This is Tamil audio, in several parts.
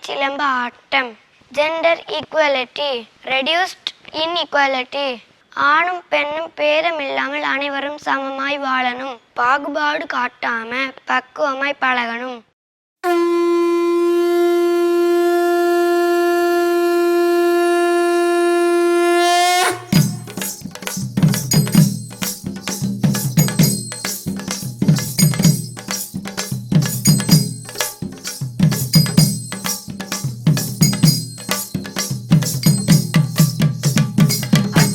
சிலம்ப ஆட்டம் ஜெண்டர் ஈக்குவலிட்டி ரெடியூஸ்ட் இன்இக்வாலிட்டி ஆணும் பெண்ணும் பேதமில்லாமல் அனைவரும் சமமாய் வாழணும். பாகுபாடு காட்டாம பக்குவமாய் பழகணும்.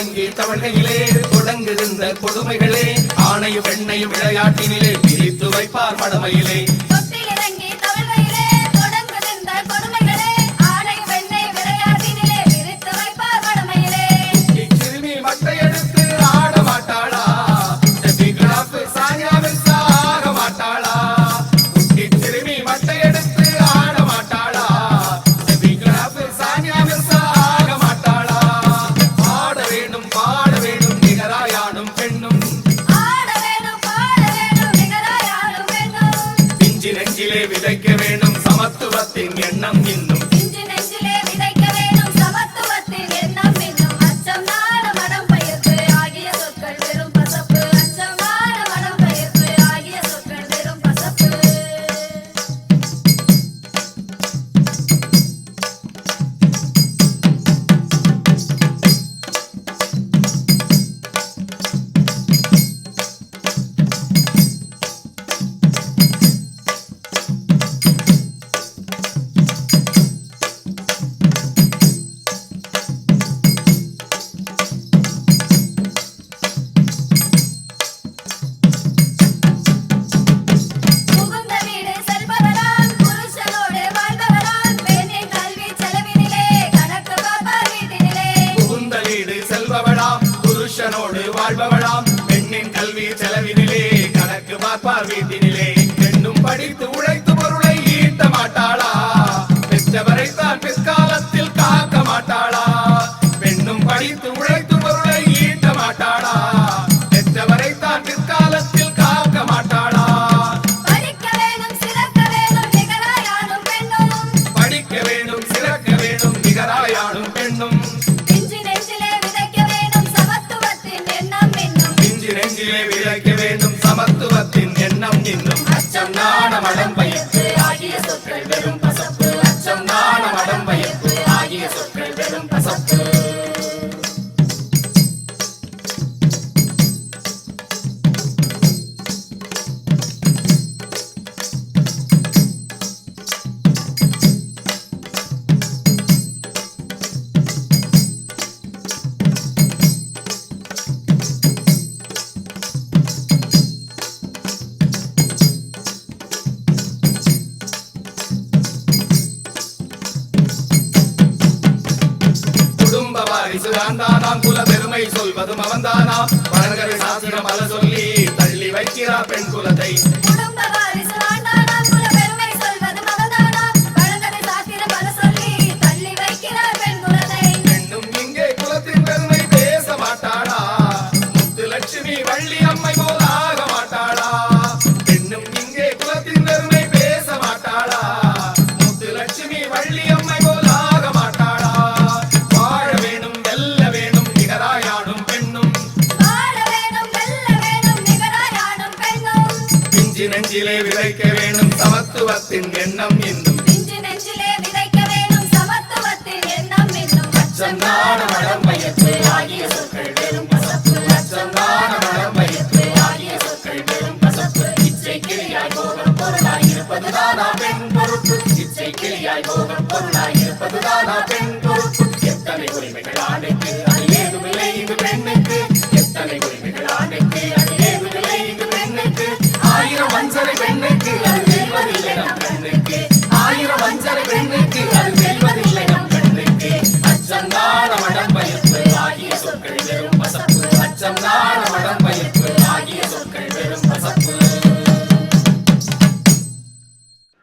தொடங்கி தமிழ்கையிலே தொடங்குகின்ற கொடுமைகளே. ஆணையும் பெண்ணையும் விளையாட்டினிலே பிரித்து வைப்பார் படமையிலே நெஞ்சிலே விதைக்க வேண்டும் சமத்துவத்தின் எண்ணம் இன்னும் வாழ்பவளாம். பெண்ணின் கல்வி செலவினிலே கணக்கு பார்ப்பார் வீட்டினிலே. பெண்ணும் படித்து உழ பிரிவினை விளக்க வேண்டும். சமத்துவத்தின் எண்ணம் இன்னும் அச்சம் நாணம் அடம் ஆகிய நான் தானா பழங்கரை சாஸ்திரம் பல சொல்லி தள்ளி வைக்கிறார் பெண் குலத்தை நெஞ்சிலே விதைக்க வேணும் சமத்துவத்தின் எண்ணம் இன்னும். ஆகிய சொற்கள் வெறும் ஆகிய சொற்கள் வெறும் இச்சை கிளியாய் போகும் பொருளாய் இருப்பதுதானா பெண் பொறுப்பு. இச்சை கிளியாய் போகும் பொருளாய் இருப்பதுதானா பெண்